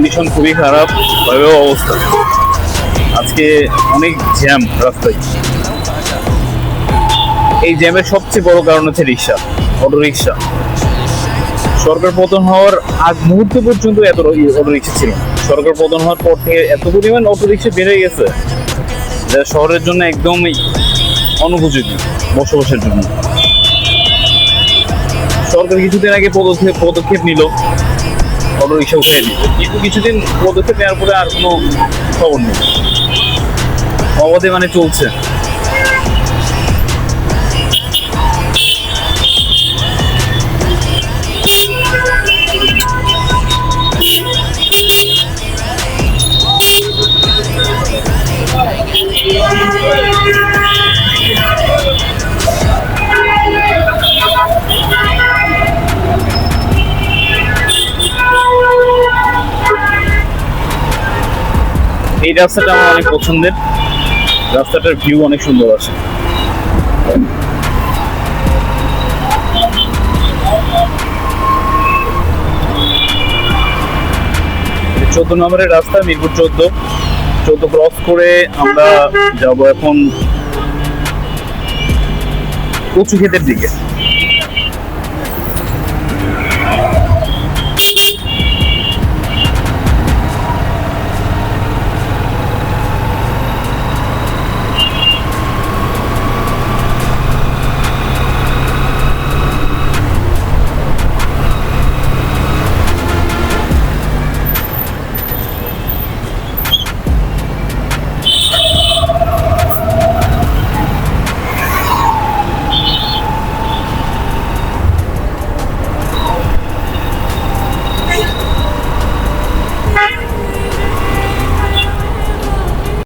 Condition খুবই খারাপ ভয়াবহ অবস্থা। আজকে অনেক জ্যাম রাস্তায়। এই জ্যামের সবচেয়ে বড় কারণ হচ্ছে রিক্সা অটো রিক্সা সরকার পতন হওয়ার আগ মুহূর্ত পর্যন্ত এত অটো রিক্সা ছিল সরকার পতন হওয়ার পর থেকে এত পরিমাণ অটো রিক্সা বেড়ে গেছে যা শহরের জন্য একদমই অনুপযোগী, বসবাসের জন্য। সরকার কিছুদিন আগে পদক্ষেপ পদক্ষেপ নিল। অটো রিক্সা উঠিয়ে দিল কিন্তু কিছুদিন পদক্ষেপ নেওয়ার পরে আর কোনো খবর নেই। অবাধে মানে চলছে। এই রাস্তাটা আমার অনেক পছন্দের। রাস্তাটার ভিউ অনেক সুন্দর আছে। চোদ্দ নম্বরের রাস্তা, মিরপুর চোদ্দ। চোদ্দ ক্রস করে আমরা যাব এখন কচু ক্ষেতের দিকে।